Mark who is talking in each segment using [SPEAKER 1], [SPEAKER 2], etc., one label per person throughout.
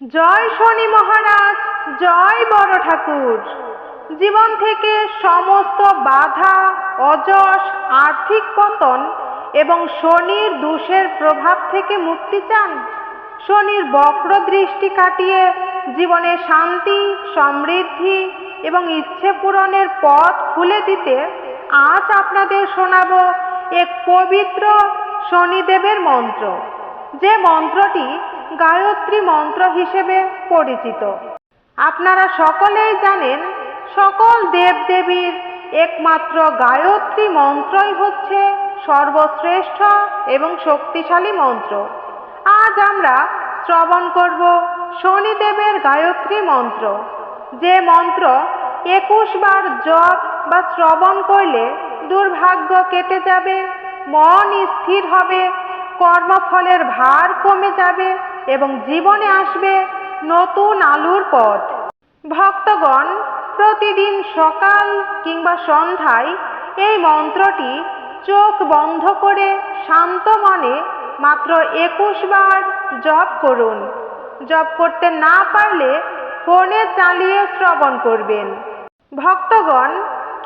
[SPEAKER 1] জয় শনি মহারাজ, জয় বড় ঠাকুর। জীবন থেকে সমস্ত বাধা, অযশ, আর্থিক পতন এবং শনির দোষের প্রভাব থেকে মুক্তি চান। শনির বক্র দৃষ্টি কাটিয়ে জীবনে শান্তি, সমৃদ্ধি এবং ইচ্ছে পূরণের পথ খুলে দিতে আজ আপনাদের শোনাবো এক পবিত্র শনিদেবের মন্ত্র। যে মন্ত্রটি গায়ত্রী মন্ত্র হিসেবে পরিচিত। আপনারা সকলেই জানেন, সকল দেবদেবীর একমাত্র গায়ত্রী মন্ত্রই হচ্ছে সর্বশ্রেষ্ঠ এবং শক্তিশালী মন্ত্র। আজ আমরা শ্রবণ করব শনিদেবের গায়ত্রী মন্ত্র। যে মন্ত্র একুশ বার জপ বা শ্রবণ করলে দুর্ভাগ্য কেটে যাবে, মন স্থির হবে, কর্মফলের ভার কমে যাবে এবং জীবনে আসবে নতুন আলুর পথ। ভক্তগণ, প্রতিদিন সকাল কিংবা সন্ধ্যায় এই মন্ত্রটি চোখ বন্ধ করে শান্ত মনে মাত্র একুশ বার জপ করুন। জপ করতে না পারলে ফোনে চালিয়ে শ্রবণ করবেন। ভক্তগণ,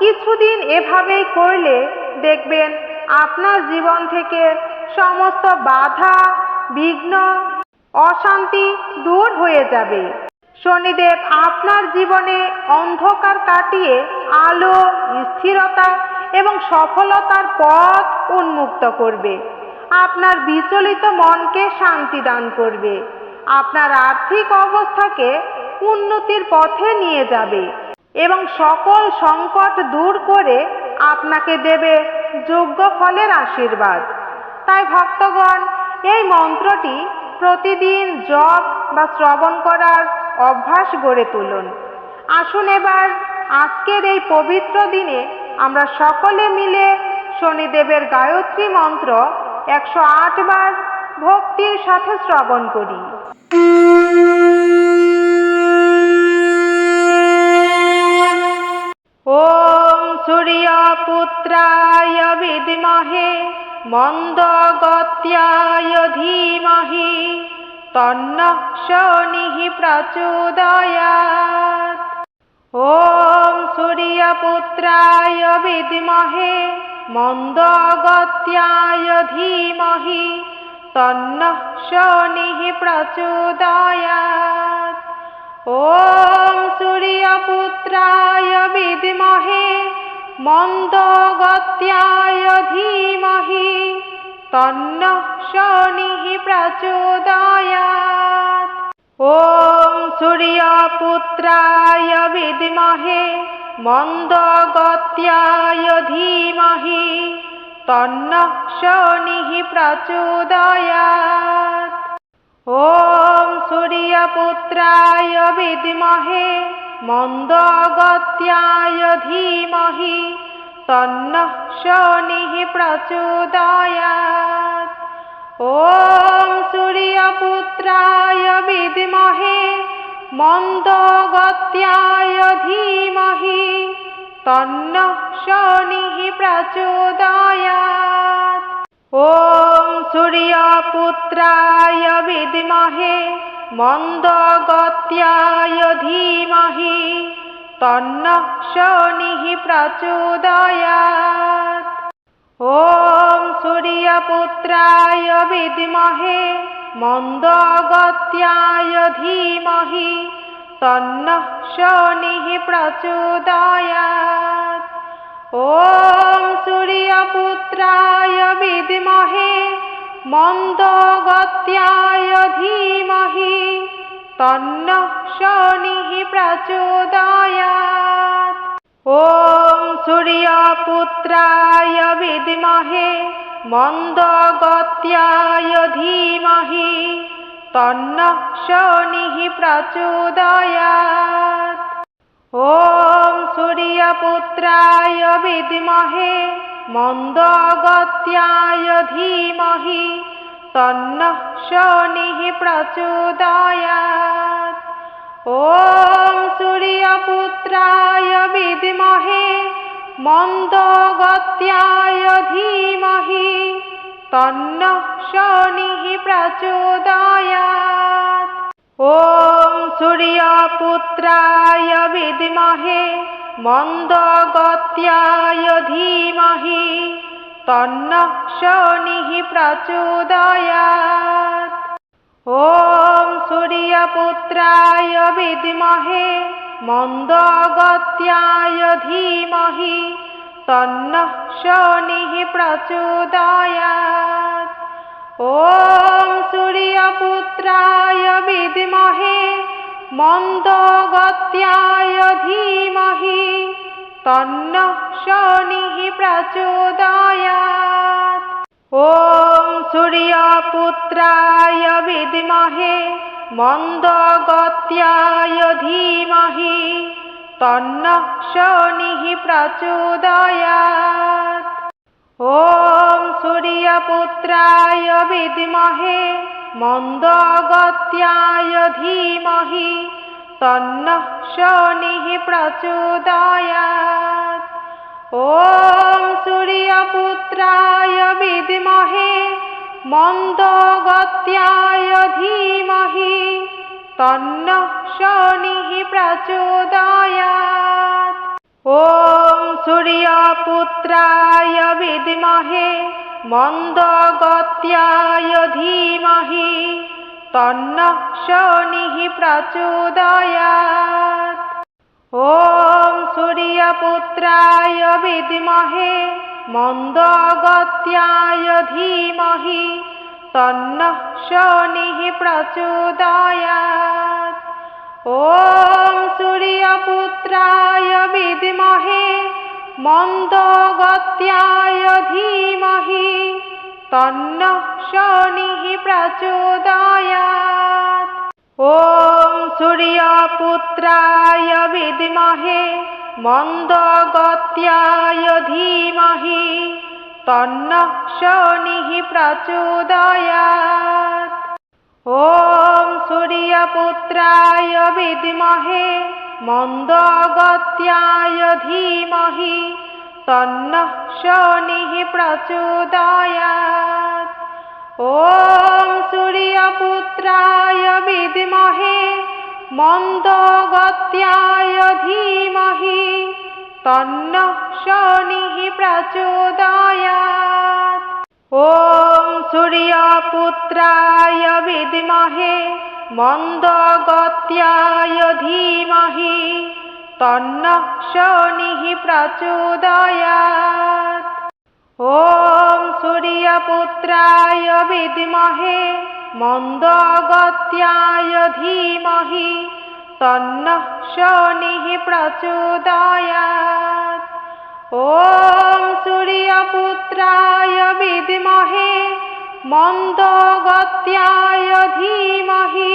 [SPEAKER 1] কিছুদিন এভাবেই করলে দেখবেন আপনার জীবন থেকে সমস্ত বাধা, বিঘ্ন অশান্তি দূর হয়ে যাবে। শনিদেব আপনার জীবনে অন্ধকার কাটিয়ে আলো, স্থিরতা এবং সফলতার পথ উন্মুক্ত করবে। আপনার বিচলিত মনকে শান্তি দান করবে। আপনার আর্থিক অবস্থাকে উন্নতির পথে নিয়ে যাবে এবং সকল সংকট দূর করে আপনাকে দেবে যোগ্য ফলের আশীর্বাদ। তাই ভক্তগণ, এই মন্ত্রটি প্রতিদিন জপ বা শ্রবণ করার অভ্যাস গড়ে তুলুন আসুন এবার আজকের এই পবিত্র দিনে আমরা সকলে মিলে শনিদেবের গায়ত্রী মন্ত্র একশো আট বার ভক্তির সাথে শ্রবণ করি ॐ सूर्यपुत्राय विद्महे मन्दगत्याय धीमहि तन्नः शनिः प्रचोदयात् ॐ सूर्यपुत्राय विद्महे मन्दगत्याय धीमहि तन्नः शनिः प्रचोदयात् ॐ सूर्यपुत्राय विद्महे मन्दगत्याय धीमहि तन्नः शनिः प्रचोदयात् ॐ सूर्यपुत्राय विद्महे मन्दगत्याय धीमहि तन्नः शनिः प्रचोदयात् ॐ सूर्यपुत्राय विद्महे मन्दगत्याय धीमहि तन्नः शनिः प्रचोदयात् ॐ सूर्यपुत्राय विद्महे मन्दगत्याय धीमहि तन्नः शनिः प्रचोदयात् ॐ सूर्यपुत्राय विद्महे मन्दगत्याय धीमहि तन्नः शनिः प्रचोदयात् ॐ सूर्यपुत्राय विद्महे मन्दगत्याय धीमहि तन्नः शनिः प्रचोदयात् ॐ सूर्यपुत्राय विद्महे मन्दगत्याय धीमहि तन्नः शनिः प्रचोदयात् ॐ सूर्यपुत्राय विद्महे मन्दगत्याय धीमहि तन्नः शनिः प्रचोदयात् ॐ सूर्यपुत्राय विद्महे मन्दगत्याय धीमहि तन्नः शनिः प्रचोदयात् ॐ सूर्यपुत्राय विद्महे मन्दगत्याय धीमहि तन्नः शनिः प्रचोदयात् ॐ सूर्यपुत्राय विद्महे मन्दगत्याय धीमहि तन्नः शनिः प्रचोदयात् ॐ सूर्यपुत्राय विद्महे मन्दगत्याय धीमहि तन्नः शनिः प्रचोदयात् ॐ सूर्यपुत्राय विद्महे मन्दगत्याय धीमहि तन्नः शनिः प्रचोदयात् ॐ सूर्यपुत्राय विद्महे मन्दगत्याय धीमहि तन्नः शनिः प्रचोदयात् ॐ सूर्यपुत्राय विद्महे मन्दगत्याय धीमहि तन्नः शनिः प्रचोदयात् ॐ सूर्यपुत्राय विद्महे मन्दगत्याय धीमहि तन्नः शनिः प्रचोदयात् ॐ सूर्यपुत्राय विद्महे मन्दगत्याय धीमहि तन्नः शनिः प्रचोदयात् ॐ सूर्यपुत्राय विद्महे मन्दगत्याय धीमहि तन्नः शनिः प्रचोदयात् ॐ सूर्यपुत्राय विद्महे मन्दगत्याय धीमहि तन्नः शनिः प्रचोदयात् ॐ सूर्यपुत्राय विद्महे मन्दगत्याय धीमहि तन्नः शनिः प्रचोदयात् ॐ सूर्यपुत्राय विद्महे मन्दगत्याय धीमहि तन्नः शनिः प्रचोदयात् ॐ सूर्यपुत्राय विद्महे मन्दगत्याय धीमहि तन्नः शनिः प्रचोदयात् ॐ सूर्यपुत्राय विद्महे मन्दगत्याय धीमहि तन्नः शनिः प्रचोदयात् ॐ सूर्यपुत्राय विद्महे मन्दगत्याय धीमहि तन्नः शनिः प्रचोदयात् ॐ सूर्यपुत्राय विद्महे मन्दगत्याय धीमहि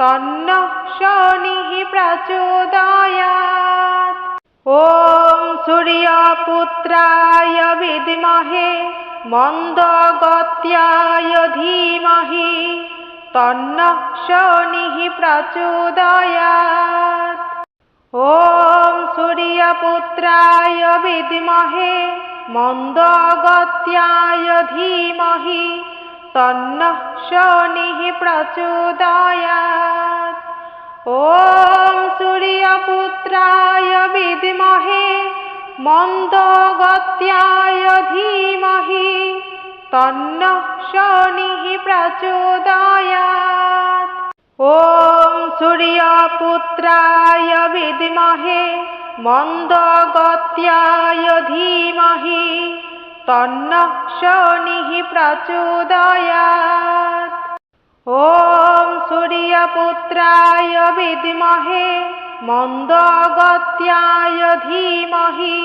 [SPEAKER 1] तन्नः शनिः प्रचोदयात् ॐ सूर्यपुत्राय विद्महे मन्दगत्याय धीमहि तन्नः शनिः प्रचोदयात् ॐ सूर्यपुत्राय विद्महे मन्दगत्याय धीमहि तन्नः शनिः प्रचोदयात् ॐ सूर्यपुत्राय विद्महे मन्दगत्याय धीमहि तन्नः शनिः प्रचोदयात् ॐ सूर्यपुत्राय विद्महे मन्दगत्याय धीमहि तन्नः शनिः प्रचोदयात् ॐ सूर्यपुत्राय विद्महे मन्दगत्याय धीमहि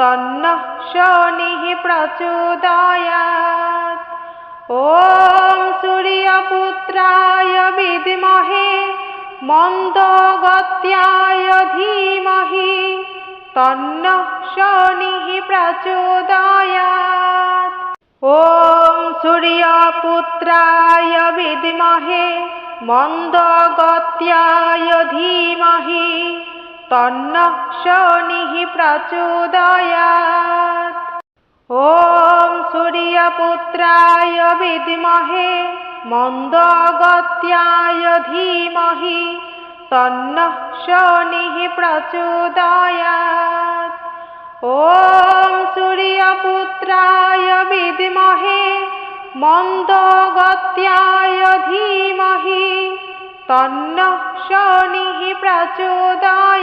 [SPEAKER 1] तन्नः शनिः प्रचोदयात् ॐ सूर्यपुत्राय विद्महे मन्दगत्याय धीमहि तन्नः शनिः प्रचोदयात् ॐ सूर्यपुत्राय विद्महे मन्दगत्याय धीमहि तन्नः शनिः प्रचोदयात् ॐ सूर्यपुत्राय विद्महे मन्दगत्याय धीमहि तन्नः शनिः प्रचोदयात् ॐ सूर्यपुत्राय विद्महे मन्दगत्याय धीमहि तन्नः शनिः प्रचोदयात्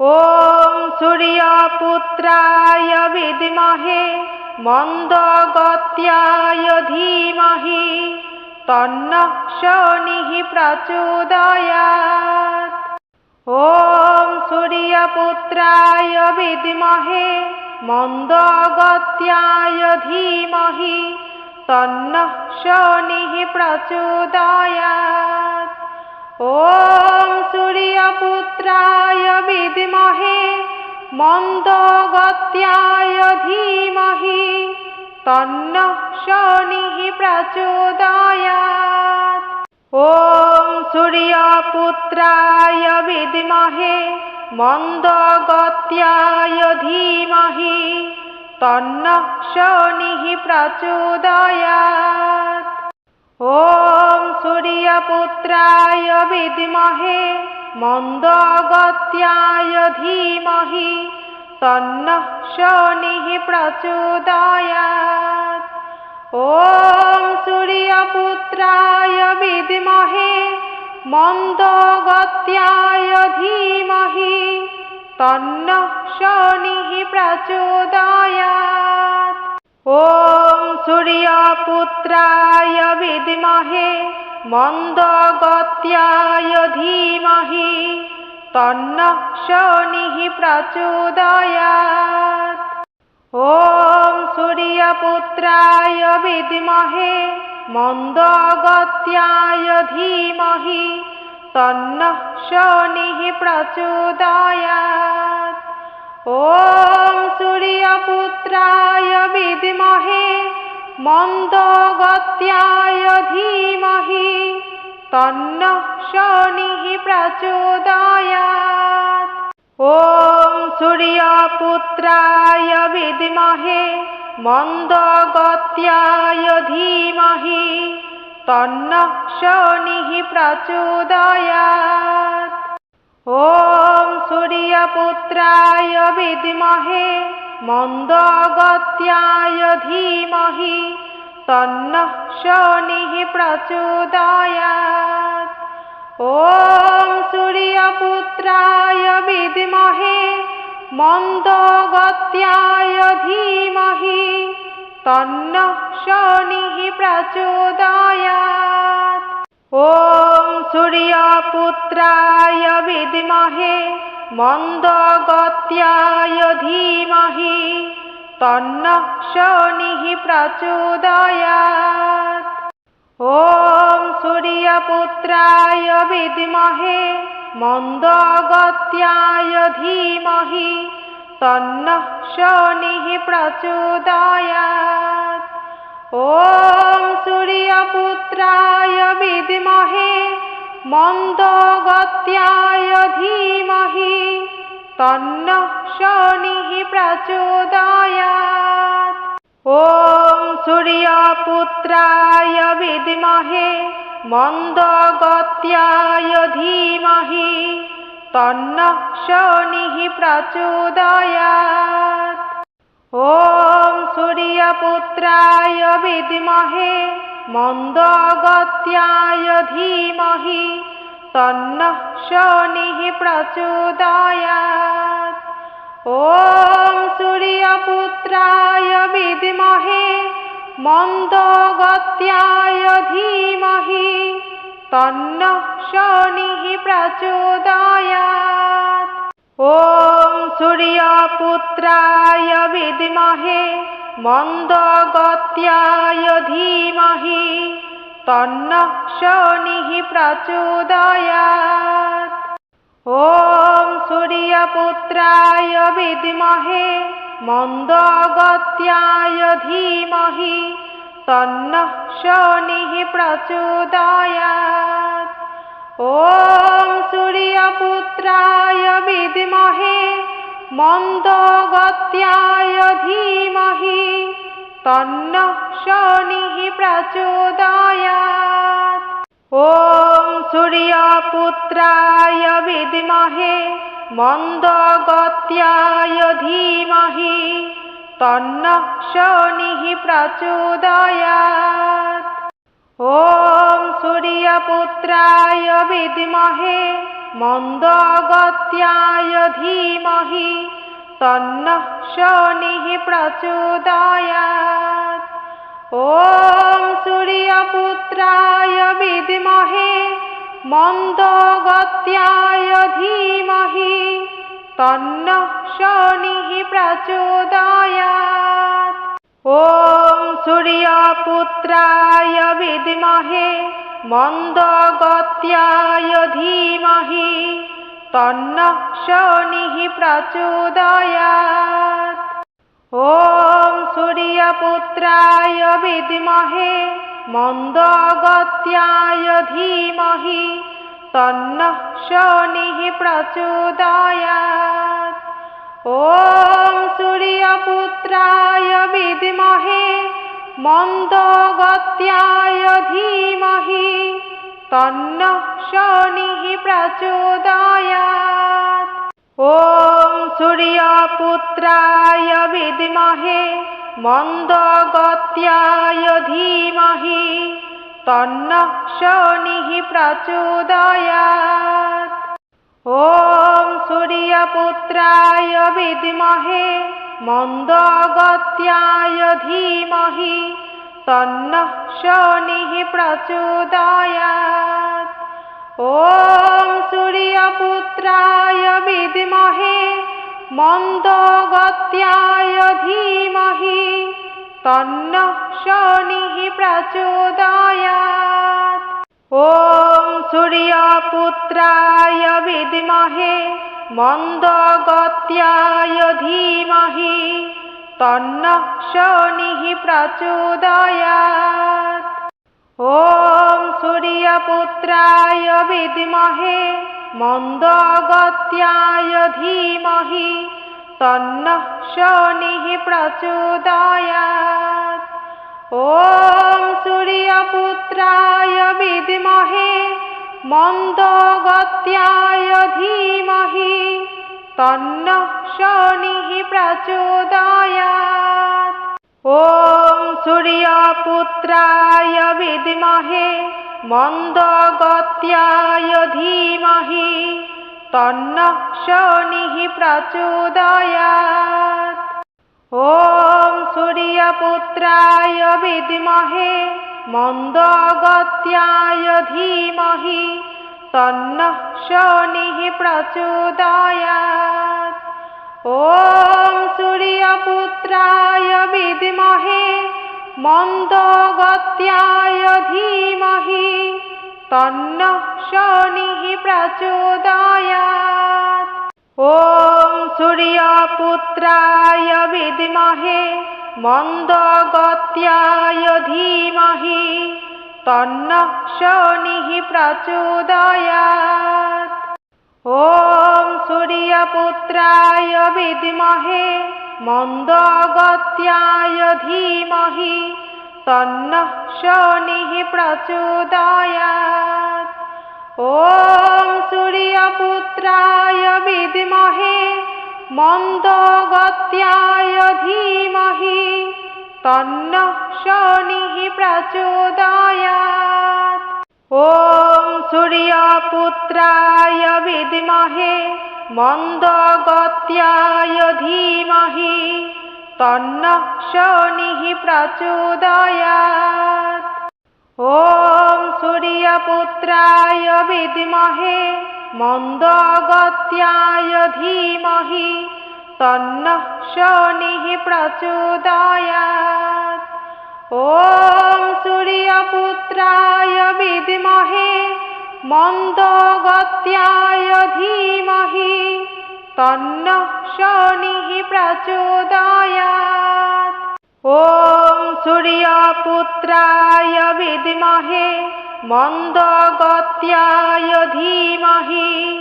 [SPEAKER 1] ॐ सूर्यपुत्राय विद्महे मन्दगत्याय धीमहि तन्नः शनिः प्रचोदयात् ॐ सूर्यपुत्राय विद्महे मन्दगत्याय धीमहि तन्नः शनिः प्रचोदयात् ॐ सूर्यपुत्राय विद्महे मन्दगत्याय धीमहि तन्नः शनिः प्रचोदयात् ॐ सूर्यपुत्राय विद्महे मन्दगत्याय धीमहि तन्नः शनिः प्रचोदयात् ॐ सूर्यपुत्राय विद्महे मन्दगत्याय धीमहि तन्नः शनिः प्रचोदयात् ॐ सूर्यपुत्राय विद्महे मन्दगत्याय धीमहि तन्नः शनिः प्रचोदयात् ॐ सूर्यपुत्राय विद्महे मन्दगत्याय धीमहि तन्नः शनिः प्रचोदयात् ॐ सूर्यपुत्राय विद्महे मन्दगत्याय धीमहि तन्नः शनिः प्रचोदयात् ॐ सूर्यपुत्राय विद्महे मन्दगत्याय धीमहि तन्नः शनिः प्रचोदयात् ॐ सूर्यपुत्राय विद्महे मन्दगत्याय धीमहि तन्नः शनिः प्रचोदयात् ॐ सूर्यपुत्राय विद्महे मन्दगत्याय धीमहि तन्नः शनिः प्रचोदयात् ॐ सूर्यपुत्राय विद्महे मन्दगत्याय धीमहि तन्नः शनिः प्रचोदयात् ॐ सूर्यपुत्राय विद्महे मन्दगत्याय धीमहि तन्नः शनिः प्रचोदयात् ॐ सूर्यपुत्राय विद्महे मन्दगत्याय धीमहि तन्नः शनिः प्रचोदयात् ॐ सूर्यपुत्राय विद्महे मन्दगत्याय धीमहि तन्नः शनिः प्रचोदयात् ॐ सूर्यपुत्राय विद्महे मन्दगत्याय धीमहि तन्नः शनिः प्रचोदयात् ॐ सूर्यपुत्राय विद्महे मन्दगत्याय धीमहि तन्नः शनिः प्रचोदयात् ॐ सूर्यपुत्राय विद्महे मन्दगत्याय धीमहि तन्नः शनिः प्रचोदयात् ॐ सूर्यपुत्राय विद्महे मन्दगत्याय धीमहि तन्नः शनिः प्रचोदयात् ॐ सूर्यपुत्राय विद्महे मन्दगत्याय धीमहि तन्नः शनिः प्रचोदयात् ॐ सूर्यपुत्राय विद्महे मन्दगत्याय धीमहि तन्नः शनिः प्रचोदयात् ॐ सूर्यपुत्राय विद्महे मन्दगत्याय धीमहि तन्नः शनिः प्रचोदयात् ॐ सूर्यपुत्राय विद्महे मन्दगत्याय धीमहि तन्नः शनिः प्रचोदयात् ॐ सूर्यपुत्राय विद्महे मन्दगत्याय धीमहि तन्नः शनिः प्रचोदयात् ॐ सूर्यपुत्राय विद्महे मन्दगत्याय धीमहि तन्नः शनिः प्रचोदयात् ॐ सूर्यपुत्राय विद्महे मन्दगत्याय धीमहि तन्नः शनिः प्रचोदयात् ॐ सूर्यपुत्राय विद्महे मन्दगत्याय धीमहि तन्नः शनिः प्रचोदयात् ॐ सूर्यपुत्राय विद्महे मन्दगत्याय धीमहि तन्नः शनिः प्रचोदयात् ॐ सूर्यपुत्राय विद्महे मन्दगत्याय धीमहि तन्नः शनिः प्रचोदयात् ॐ सूर्यपुत्राय विद्महे मन्दगत्याय धीमहि तन्नः शनिः प्रचोदयात् ॐ सूर्यपुत्राय विद्महे मन्दगत्याय धीमहि तन्नः शनिः प्रचोदयात् ॐ सूर्यपुत्राय विद्महे मन्दगत्याय धीमहि तन्नः शनिः प्रचोदयात् ॐ सूर्यपुत्राय विद्महे मन्दगत्याय धीमहि तन्नः शनिः प्रचोदयात् ॐ सूर्यपुत्राय विद्महे मन्दगत्याय धीमहि तन्नः शनिः प्रचोदयात् ॐ सूर्यपुत्राय विद्महे मन्दगत्याय धीमहि तन्नः शनिः प्रचोदयात् ॐ सूर्यपुत्राय विद्महे मन्दगत्याय धीमहि तन्नः शनिः प्रचोदयात् ॐ सूर्यपुत्राय विद्महे मन्दगत्याय धीमहि तन्नः शनिः प्रचोदयात् ॐ सूर्यपुत्राय विद्महे मन्दगत्याय धीमहि तन्नः शनिः प्रचोदयात् ॐ सूर्यपुत्राय विद्महे मन्दगत्याय धीमहि तन्नः शनिः प्रचोदयात् ॐ सूर्यपुत्राय विद्महे मन्दगत्याय धीमहि तन्नः शनिः प्रचोदयात् ॐ सूर्यपुत्राय विद्महे मन्दगत्याय धीमहि तन्नः शनिः प्रचोदयात् ॐ सूर्यपुत्राय विद्महे मन्दगत्याय धीमहि तन्नः शनिः प्रचोदयात् ॐ सूर्यपुत्राय विद्महे মন্দগত্যায় ধীমহি,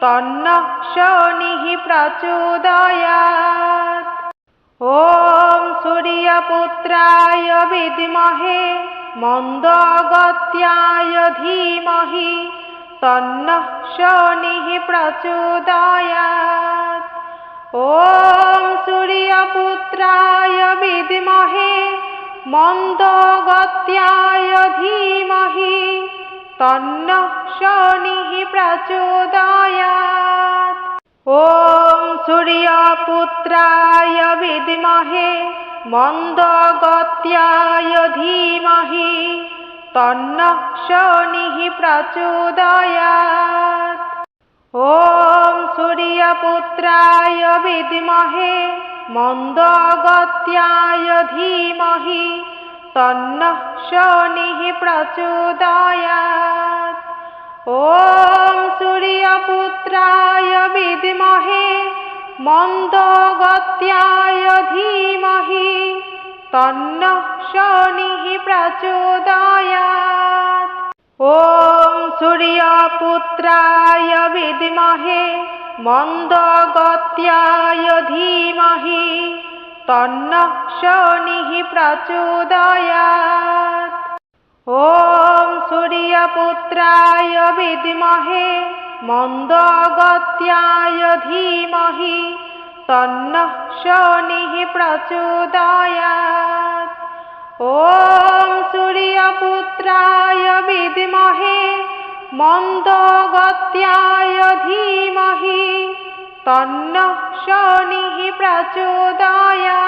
[SPEAKER 1] তন্ন শনি প্রচোদয়াৎ। ওম সূর্যপুত্রায় বিদ্মহে, মন্দগত্যায় ধীমহি, তন্ন শনি প্রচোদয়াৎ। ওম সূর্যপুত্রায় বিদ্মহে मन्दगत्याय धीमहि तन्नः शनिः प्रचोदयात् ॐ सूर्यपुत्राय विद्महे मन्दगत्याय धीमहि तन्नः शनिः प्रचोदयात् ॐ सूर्यपुत्राय विद्महे मन्दगत्याय धीमहि तन्नः शनिः प्रचोदयात् ॐ सूर्यपुत्राय विद्महे मन्दगत्याय धीमहि तन्नः शनिः प्रचोदयात् ॐ सूर्यपुत्राय विद्महे मन्दगत्याय धीमहि तन्नः शनिः प्रचोदयात् ॐ सूर्यपुत्राय विद्महे मन्दगत्याय धीमहि तन्नः शनिः प्रचोदयात् ॐ सूर्यपुत्राय विद्महे মন্দগত্যায় ধীমহি তন্ন শনিঃ প্রচোদয়াৎ